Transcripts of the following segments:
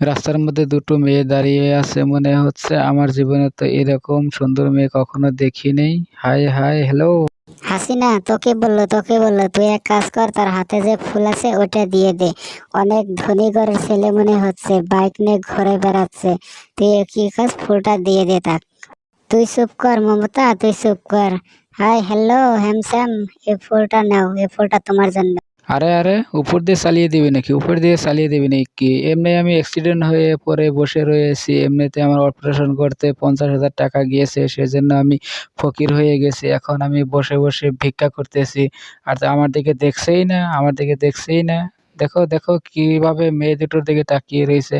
রাস্তার মধ্যে দুটো মেয়ে দাঁড়িয়ে আছে, মনে হচ্ছে আমার জীবনে তো এরকম সুন্দর মেয়ে কখনো দেখিনি। High high, hello. হাসিনা, তোকে বলল তোকে বলল, তুই এক কাজ কর, তার হাতে যে ফুল আছে ওটা দিয়ে দে। অনেক ধনী ঘরের ছেলে মনে হচ্ছে, বাইক নিয়ে ঘুরে বেড়াচ্ছে। তুই কি কাজ, ফুলটা দিয়ে দে তাক। তুই চুপ কর, মমতা, তুই চুপ কর। হাই, হ্যালো হ্যামস্যাম এই ফুলটা নাও, এই ফুলটা তোমার জন্য। আরে আরে, উপর দিয়ে চালিয়ে দিবি নাকি? উপর দিয়ে চালিয়ে দিবি নাকি? এমনি আমি অ্যাক্সিডেন্ট হয়ে পরে বসে রয়েছি। এমনিতে আমার অপারেশন করতে পঞ্চাশ হাজার টাকা গিয়েছে, সেজন্য আমি ফকির হয়ে গেছি। এখন আমি বসে বসে ভিক্ষা করতেছি। আর আমার দিকে দেখছেই না, আমার দিকে দেখছেই না। দেখো দেখো কীভাবে মেয়ে দুটোর দিকে তাকিয়ে রয়েছে।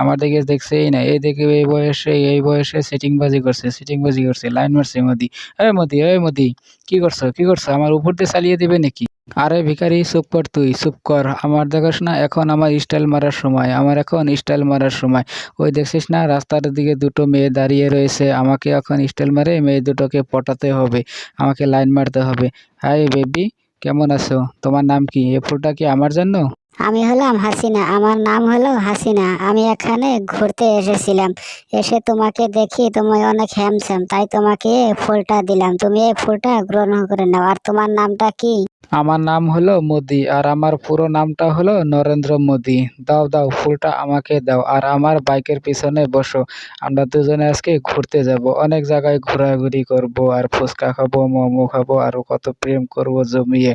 আমার দিকে দেখছেই না, এই দিকে এই বয়সে এই বয়সে সিটিংবাজি করছে সিটিংবাজি করছে, লাইন মারছে মোদি। এই মোদি এই মোদি, কি করছ কি করছ? আমার উপর দিয়ে চালিয়ে দিবে নাকি? আরে ভিখারি, চুপ কর তুই, চুপ কর। আমার দেখাস না এখন আমার স্টাইল মারার সময়, আমার এখন স্টাইল মারার সময়। ওই দেখছিস না, রাস্তার দিকে দুটো মেয়ে দাঁড়িয়ে রয়েছে, আমাকে এখন স্টাইল মারে, মেয়ে দুটোকে পটাতে হবে, আমাকে লাইন মারতে হবে। হাই বেবি, কেমন আছো? তোমার নাম কি? এ ফুলটা কি আমার জন্য? আমি হলাম হাসিনা, আমার নাম হলো হাসিনা। আমি এখানে ঘুরতে এসেছিলাম। এসে তোমাকে দেখি তুমি অনেক হ্যামস্যাম তাই তোমাকে ফুলটা দিলাম। তুমি এই ফুলটা গ্রহণ করে নাও। আর তোমার নামটা কি? আমার নাম হলো মোদি, আর আমার পুরো নামটা হলো নরেন্দ্র মোদি। দাও দাও, ফুলটা আমাকে দাও, আর আমার বাইকের পিছনে বসো। আমরা দুজনে আজকে ঘুরতে যাব। অনেক জায়গায় ঘোরাঘুরি করব, আর ফুচকা খাব, মোমো খাব আরও কত প্রেম করব জমিয়ে।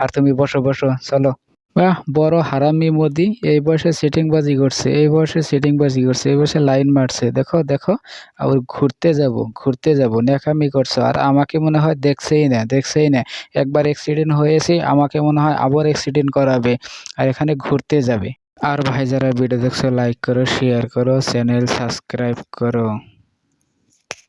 আর তুমি বসো বসো, চলো। বাহ, বড় হারামি মোদি। এই বয়সে সিটিংবাজি করছে, এই বয়সে সিটিংবাজি করছে, এই বয়সে লাইন মারছে। দেখো দেখো, আর ঘুরতে যাব ঘুরতে যাব নেকামি করছ। আর আমাকে মনে হয় দেখছেই না দেখছেই না। একবার অ্যাক্সিডেন্ট হয়েছে, আমাকে মনে হয় আবার অ্যাক্সিডেন্ট করাবে, আর এখানে ঘুরতে যাবে। আর ভাই, যারা ভিডিও দেখছ লাইক করো শেয়ার করো চ্যানেল সাবস্ক্রাইব করো।